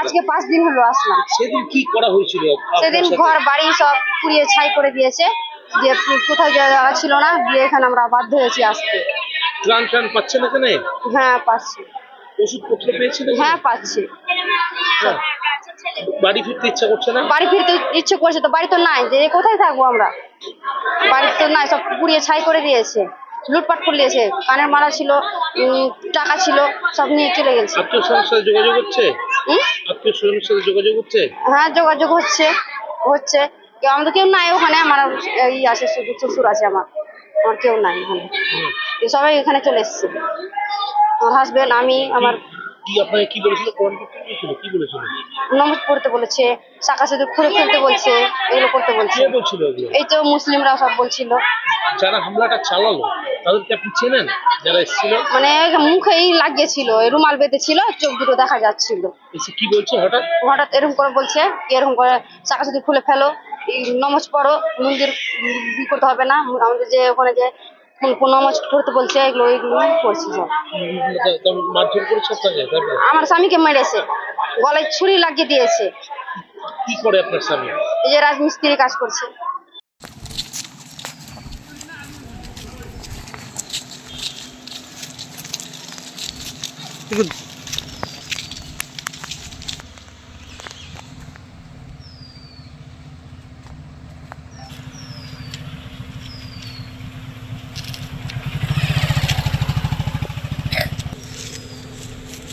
আজকে পাঁচ দিন হলো আসলাম। সেদিন কি করা হয়েছিল? সেদিন ঘর বাড়ি সব পুড়িয়ে ছাই করে দিয়েছে। যে কোথাও জায়গা ছিল না দিয়ে এখানে আমরা বাধ্য হয়েছি আসতে। ত্রাণ ত্রাণ পাচ্ছেন এখানে? হ্যাঁ পাচ্ছি। ওষুধপত্র পেয়েছিলেন? হ্যাঁ পাচ্ছি। হ্যাঁ। বাড়ি ফিরতে ইচ্ছা করছে না? বাড়ি ফিরতে ইচ্ছে করছে তো বাড়ি তো নাই যে কোথায় থাকব আমরা? বাড়ি তো নাই সব পুড়িয়ে ছাই করে দিয়েছে। লুটপাট করে দিয়েছে কানের মালা ছিল টাকা ছিল সব নিয়ে চলে গেছে। আত্মীয় সাথে যোগাযোগ হচ্ছে? আত্মীয় স্বজনের সাথে যোগাযোগ হচ্ছে? হ্যাঁ যোগাযোগ হচ্ছে হচ্ছে। কেউ আমাদের কেউ নাই ওখানে আমার এই আছে শ্বশুর আছে আমার। আমার কেউ নাই ওখানে। সবাই এখানে চলে এসছে। আমার হাজবেন্ড আমি আমার কি আপনাকে কি বলেছিল? কোরআন করতে বলেছিল? কি বলেছিল? নমাজ পড়তে বলেছে শাখা সেতু খুলে ফেলতে বলছে এগুলো করতে বলছে। কে বলছিল এগুলো? এই তো মুসলিমরা সব বলছিল। যারা হামলাটা চালালো তাদেরকে আপনি চেনেন? যারা এসেছিল? মানে মুখেই লাগিয়েছিল এই রুমাল বেঁধেছিল চোখ দুটো দেখা যাচ্ছিল। এসে কি বলছে হঠাৎ? হঠাৎ এরকম করে বলছে এরকম করে শাখা সেতু খুলে ফেলো এই নমাজ পড়ো মন্দির ই করতে হবে না আমাদের যে ওখানে যে পড়তে বলছে এগুলো এগুলো করছি সব উম, তা- তা মারধর করেছে আপনাকে তারপরে? আমার স্বামীকে মেরেছে গলায় ছুরি লাগিয়ে দিয়েছে। কি করে আপনার স্বামী? এই যে রাজমিস্ত্রি কাজ করছে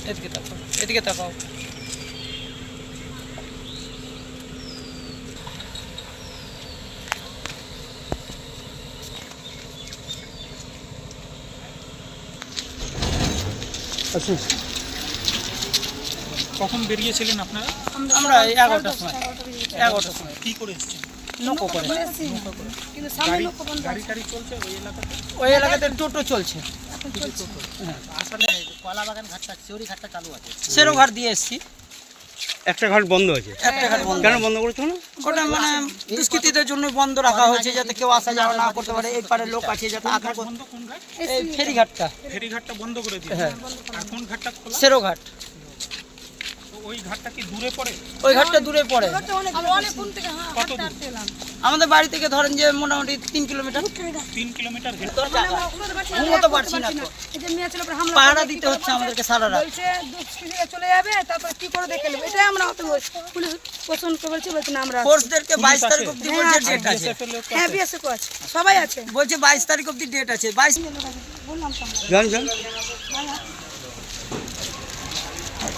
এদিকে তাকাও এদিকে তাকাও। কখন বেরিয়েছিলেন আপনারা? আমরা এগারোটার সময়। এগারোটার সময়। কি করে এসেছেন? নৌকো করে। গাড়ি গাড়ি টাড়ি চলছে ওই এলাকাতে? ওই এলাকাতে টোটো চলছে। আসলে কলা বাগান ঘাটটা চৌরি ঘাটটা চালু আছে সেরো ঘাট দিয়ে এসেছি। একটা ঘাট বন্ধ আছে। একটা ঘাট বন্ধ কেন বন্ধ করেছ না ওটা মানে দুষ্কৃতীদের জন্য বন্ধ রাখা হয়েছে যাতে কেউ আসা যাওয়া না করতে পারে এই পারে লোক আছে যাতে আতঙ্ক বন্ধ কোন ঘাট? এই ফেরিঘাটটা ফেরিঘাটটা বন্ধ করে দিয়ে হ্যাঁ। আর কোন ঘাটটা খোলা? সেরো ঘাট। তো ওই ঘাটটা কি দূরে পড়ে? ওই ঘাটটা দূরে পড়ে। আমাদের বাড়ি থেকে ধরেন যে মোটামুটি তিন কিলোমিটার। তিন কিলোমিটার ঘুমোতে পারছি না তো। এই যে মেয়ে ছিল ওপরে হামলা পাহারা দিতে হচ্ছে আমাদেরকে সারা রাত। চলে যাবে তারপর কি করে দেখে নেব? এটাই আমরা অত পুলিশ পছন্দ বলছি বলছি না আমরা। ফোর্সদেরকে বাইশ তারিখ অব্দি বলছে ডেট আছে। হ্যাঁ বিএসএফ আছে। সবাই আছে। বলছে বাইশ তারিখ অব্দি ডেট আছে। বাইশ জান জান।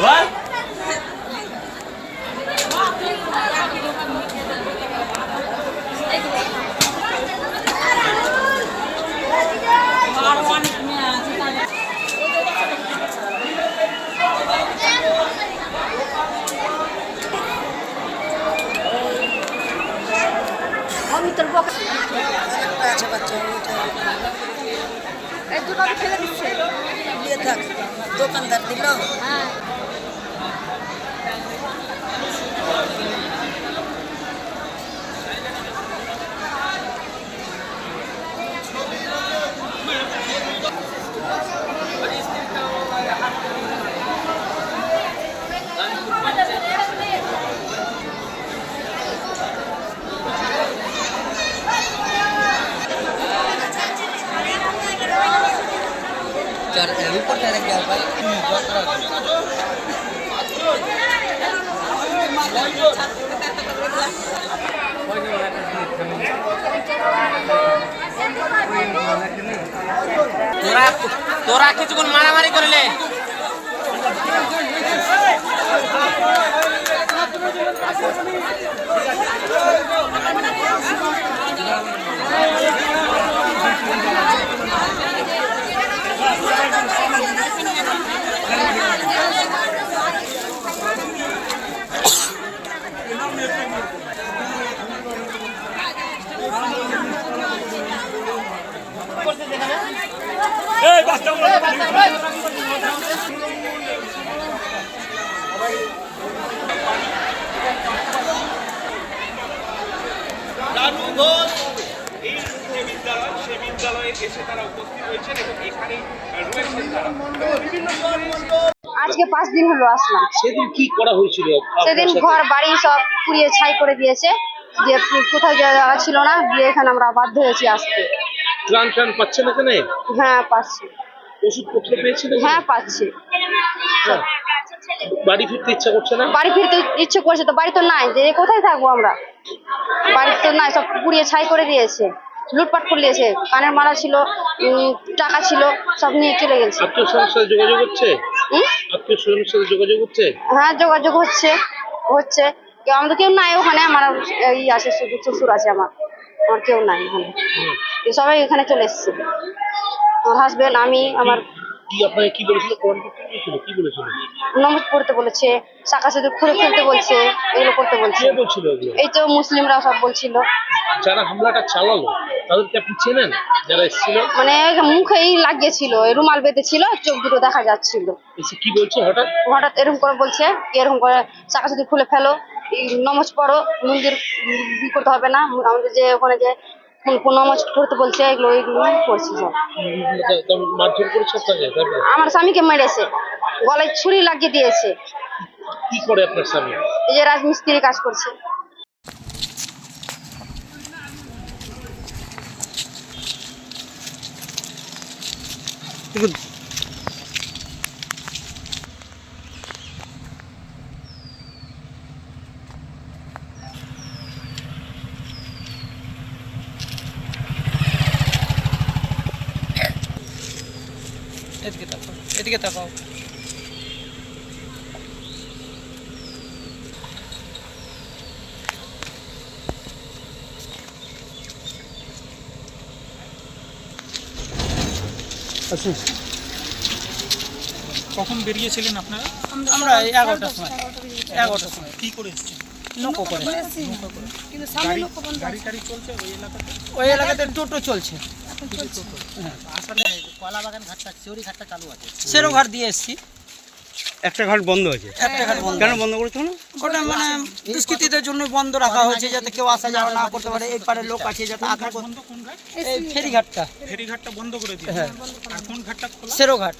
What? দোকানদার দিল? তোরা তোরা কিছুক্ষণ মারামারি করলে। ঠিক আছে এই যে বিদ্যালয় সে বিদ্যালয়ে এসে তারা উপস্থিত হয়েছেন এবং এখানেই রয়েছেন তারা। বিভিন্ন আজকে পাঁচ দিন হলো আসলাম। সেদিন কি করা হয়েছিল? সেদিন ঘর বাড়ি সব পুড়িয়ে ছাই করে দিয়েছে। যে কোথাও জায়গা ছিল না দিয়ে এখানে আমরা বাধ্য হয়েছি আসতে ত্রাণ টান পাচ্ছেন এখানে? হ্যাঁ পাচ্ছি। ওষুধপত্র পেয়েছেন হ্যাঁ পাচ্ছি। বাড়ি ফিরতে ইচ্ছা করছে না? বাড়ি ফিরতে ইচ্ছে করছে তো বাড়ি তো নাই যে কোথায় থাকব আমরা? বাড়ি তো নাই সব পুড়িয়ে ছাই করে দিয়েছে। লুটপাট করে দিয়েছে কানের মালা ছিল টাকা ছিল সব নিয়ে চলে গেছে। আত্মীয় সাথে যোগাযোগ হচ্ছে? আত্মীয় স্বজনের সাথে যোগাযোগ হচ্ছে? হ্যাঁ যোগাযোগ হচ্ছে হচ্ছে। কেউ আমাদের কেউ নাই ওখানে আমার এই আছে শ্বশুর আছে আমার। আমার কেউ নাই ওখানে সবাই এখানে চলে এসছে। আমার হাজবেন্ড আমি আমার কি আপনাকে কি বলেছিল? কোরআন বলেছিল? কি বলেছিল? নমাজ পড়তে বলেছে শাখা সিঁদুর খুলে ফেলতে বলছে এগুলো করতে বলছে। কে বলছিল এগুলো? এই তো মুসলিমরা সব বলছিল। যারা হামলাটা চালালো তাদেরকে আপনি চেনেন? যারা এসেছিল? মানে মুখেই লাগিয়েছিল রুমাল বেঁধেছিল চোখ দুটো দেখা যাচ্ছিল। এসে কি বলছে হঠাৎ? হঠাৎ এরকম করে বলছে এরকম করে শাখা সিঁদুর খুলে ফেলো এই নমাজ পড়ো মন্দির করতে হবে না আমাদের যে ওখানে যে কোন নমাজ পড়তে বলছে এগুলো এগুলো পড়ছি সব। মারধর করেছে আপনাকে তারপরে? আমার স্বামীকে মেরেছে গলায় ছুরি লাগিয়ে দিয়েছে। কি করে আপনার স্বামী? এই যে রাজমিস্ত্রি কাজ করছে। কিন্তু এদিকে তাকাও এদিকে তাকাও। আচ্ছা। কখন বেরিয়েছিলেন আপনারা? আমরা এগারোটার সময়। এগারোটার সময়। কি করে এসেছেন? নৌকো করে। কিন্তু সামনে লোক বন্ধ গাড়ি টাড়ি চলছে ওই এলাকাতে? ওই এলাকাতে টোটো চলছে। আসলে কলা বাগান ঘাটটা চিওরি ঘাটটা চালু আছে সেরো ঘাট দিয়ে এসেছি। একটা ঘাট বন্ধ হয়েছে একটা ঘাট বন্ধ। কেন বন্ধ করেছ না? ওটা মানে দুষ্কৃতীদের জন্য বন্ধ রাখা হয়েছে যাতে কেউ আসা যাওয়া না করতে পারে। এই পারে লোক আছে যাতে বন্ধ করে দিয়ে হ্যাঁ। আর ঘাটটা খোলা? সেরো ঘাট।